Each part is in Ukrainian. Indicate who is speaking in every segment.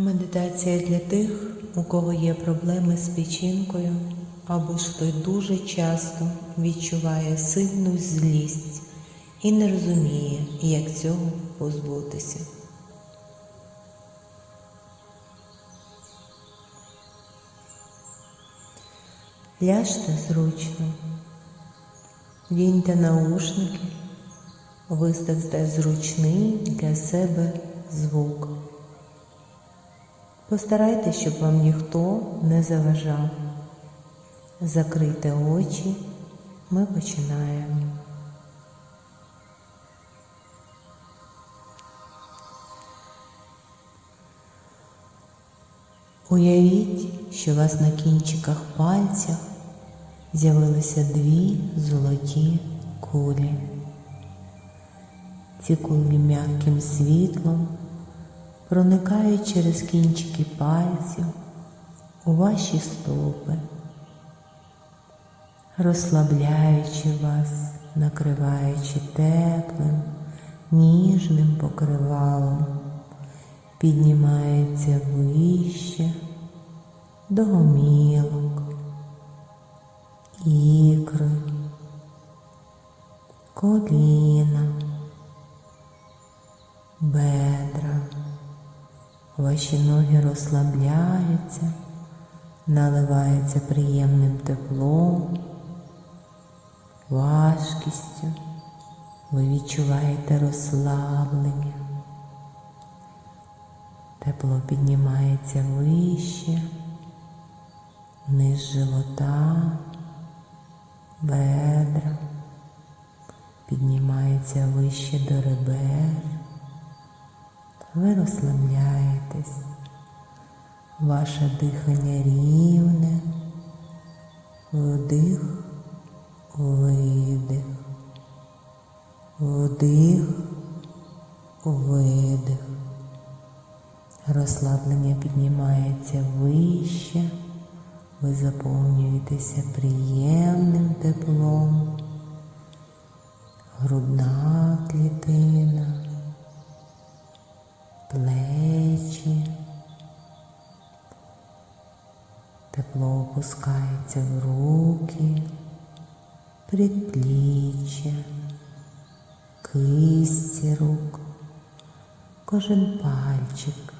Speaker 1: Медитація для тих, у кого є проблеми з печінкою, або ж хто дуже часто відчуває сильну злість і не розуміє, як цього позбутися. Ляжте зручно, віньте наушники, виставте зручний для себе звук. Постарайтесь, щоб вам ніхто не заважав. Закрийте очі, ми починаємо. Уявіть, що у вас на кінчиках пальців з'явилися дві золоті кулі. Ці кулі м'яким світлом проникають через кінчики пальців у ваші стопи, розслабляючи вас, накриваючи теплим, ніжним покривалом, піднімається вище до гомілок, ікри, коліна, бедра. Ваші ноги розслабляються, наливаються приємним теплом, важкістю. Ви відчуваєте розслаблення. Тепло піднімається вище, низ живота, бедра, піднімається вище до ребер. Ви розслабляєтесь, ваше дихання рівне, вдих, видих, вдих, видих. Розслаблення піднімається вище, ви заповнюєтеся приємним теплом, грудна клітина плечі, тепло опускається в руки, предпліччя, кисті рук, кожен пальчик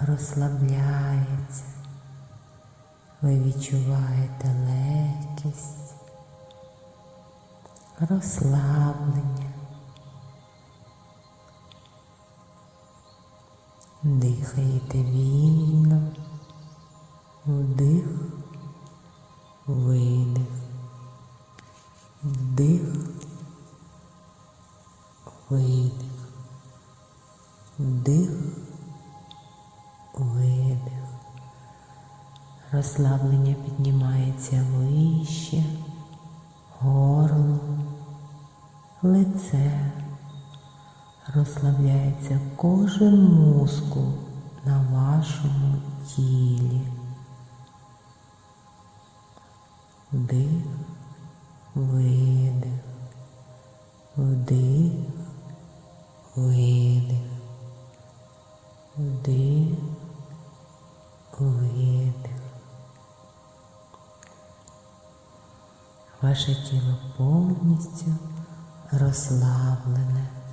Speaker 1: розслабляється, ви відчуваєте легкість, розслаблення. Дихаєте вільно, вдих, видих, вдих, видих, вдих, видих. Розслаблення піднімається вище, горло, лице розслабляється кожен мускул на вашому тілі. Вдих, видих, вдих, видих, вдих, видих. Ваше тіло повністю розслаблене.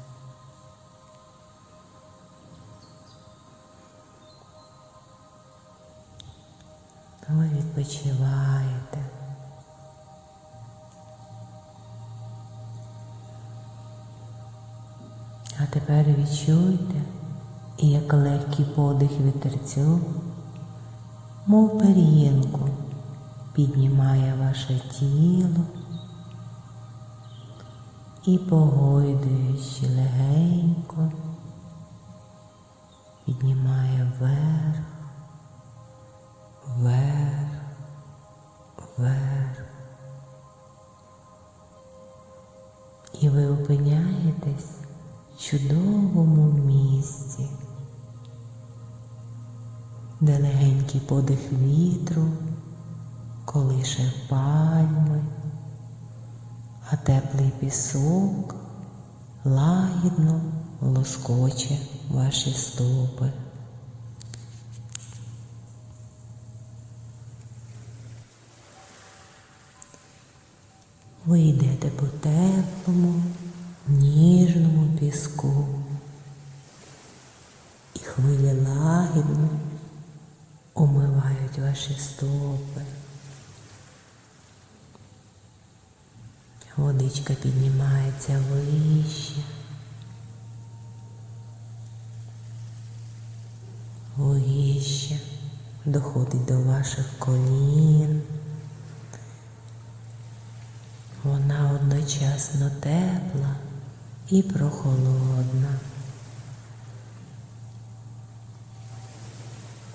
Speaker 1: Ви відпочиваєте. А тепер відчуйте, як легкий подих вітерцю, мов пер'їнку, піднімає ваше тіло і погойдуючи легенько, піднімає вверх вверх, вверх. І ви опиняєтесь в чудовому місці, де легенький подих вітру, колише пальми, а теплий пісок лагідно лоскоче ваші стопи. Ви йдете по теплому, ніжному піску, і хвилі лагідно омивають ваші стопи. Водичка піднімається вище. Вище доходить до ваших колін. Вона одночасно тепла і прохолодна.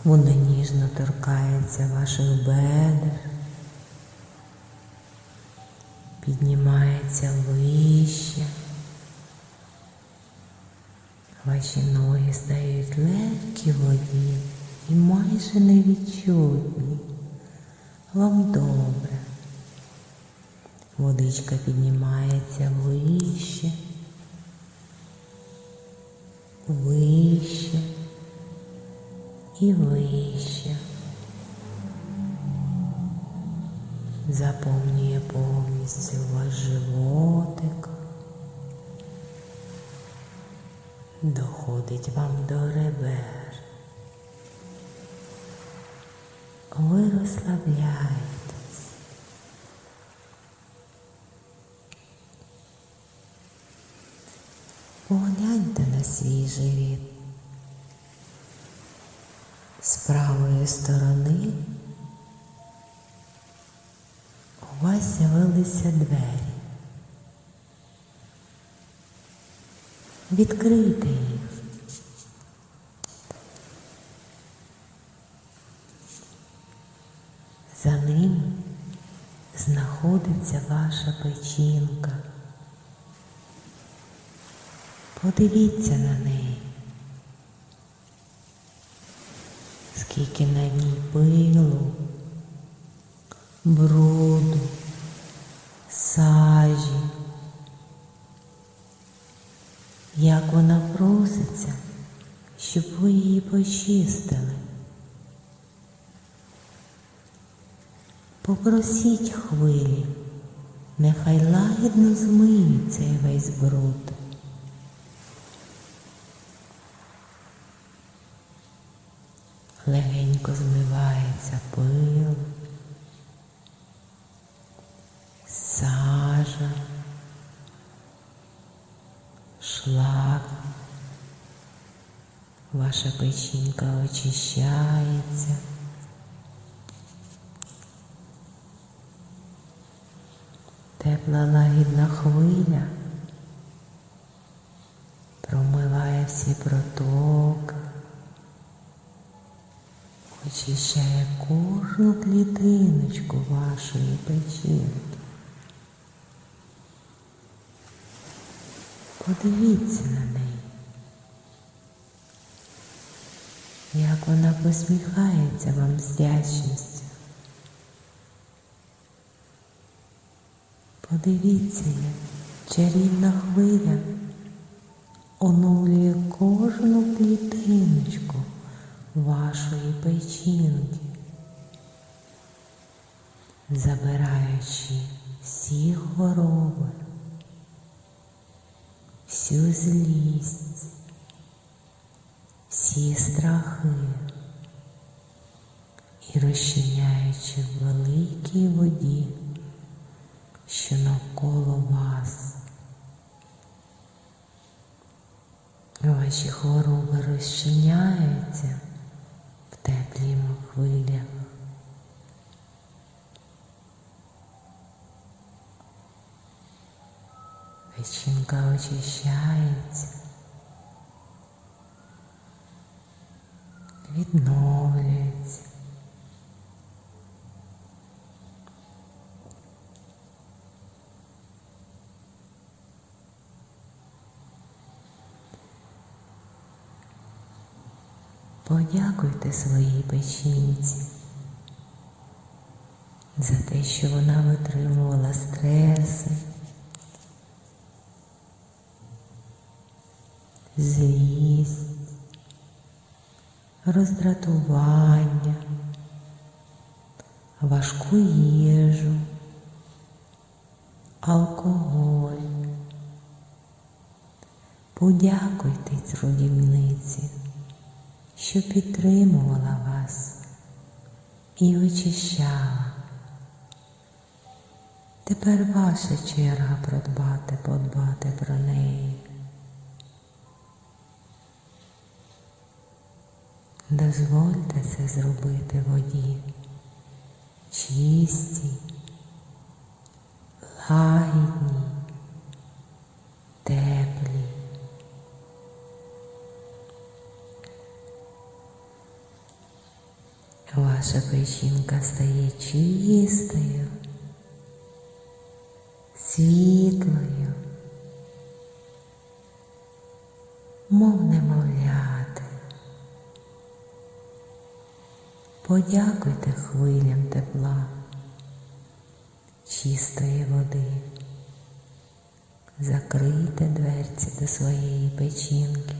Speaker 1: Вона ніжно торкається ваших бедер, піднімається вище. Ваші ноги стають легкі воді і майже невідчутні. Вам добре. Водичка піднімається вище, вище і вище. Заповнює повністю ваш животик. Доходить вам до ребер. Ви розслабляєтесь. Погляньте на свій живіт. З правої сторони у вас з'явилися двері. Відкрийте їх. За ним знаходиться ваша печінка. Подивіться на неї. Скільки на ній пилу, бруду, сажі. Як вона проситься, щоб ви її почистили. Попросіть хвилі, нехай лагідно змиють цей весь бруд. Легенько змивається пил, сажа, шлак. Ваша печінка очищається. Тепла лагідна хвиля промиває всі протоки, очищає кожну клітиночку вашої печінки. Подивіться на неї, як вона посміхається вам з вдячністю. Подивіться, як чарівна хвиля оновлює кожну клітиночку вашої печінки, забираючи всі хвороби, всю злість, всі страхи і розчиняючи в великій воді що навколо вас. Ваші хвороби розчиняються в теплій хвилях. Печінка очищається, відновлюється. Подякуйте своїй печінці за те, що вона витримувала стреси, злість, роздратування, важку їжу, алкоголь. Подякуйте трудівниці, що підтримувала вас і очищала. Тепер ваша черга продбати, подбати про неї. Дозвольте це зробити воді, чистій, лагідній, теплій. Ваша печінка стає чистою, світлою, мов немовляти. Подякуйте хвилям тепла, чистої води. Закрийте дверці до своєї печінки.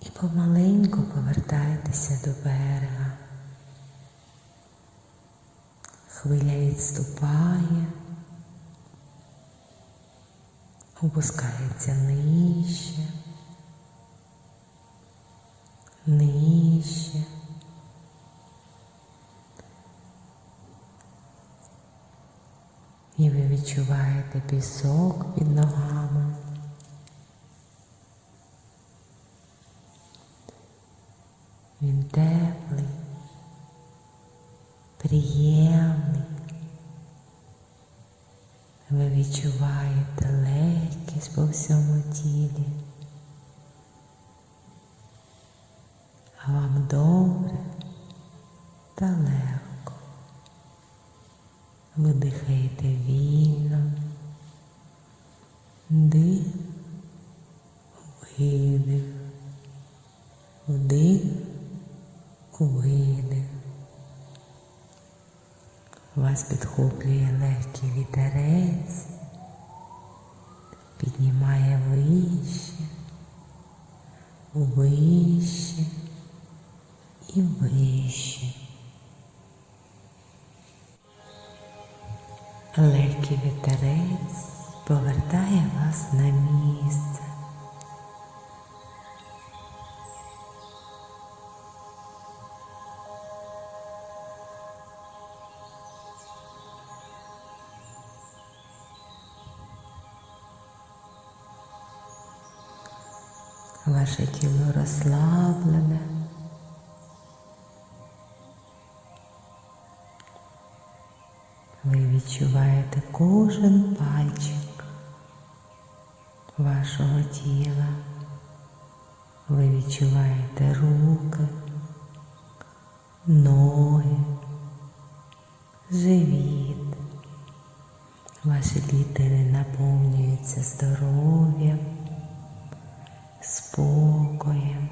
Speaker 1: І помаленьку повертайтеся до берега. Хвиля відступає, опускається нижче, нижче. І ви відчуваєте пісок під ногами. Він теплий, приємний. Ви відчуваєте легкість по всьому тілі. А вам добре та легко. Ви дихаєте вільно, дих, видих, вдих, видих. Вас підхоплює легкий вітерець, піднімає вище, вище і вище. Легкий вітерець повертає вас на місце. Ваше тіло розслаблене. Ви відчуваєте кожен пальчик вашого тіла. Ви відчуваєте руки, ноги, живіт. Ваші клітини наповнюються здоров'ям, спокоєм,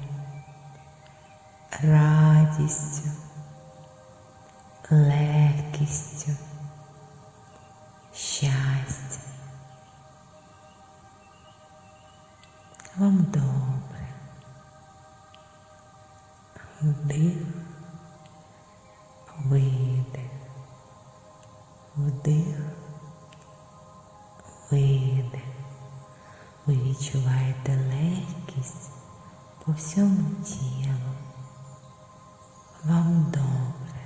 Speaker 1: радістю, легкістю, щастям. Вам добре. Вдих, видих, вдих, видих. Ви відчуваєте легкість по всьому тілу. Вам добре.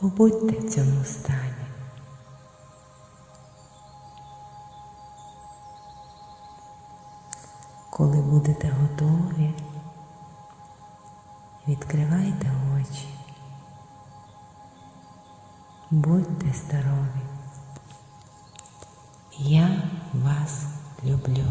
Speaker 1: Побудьте в цьому стані. Коли будете готові, відкривайте очі. Будьте здорові. Я вас люблю.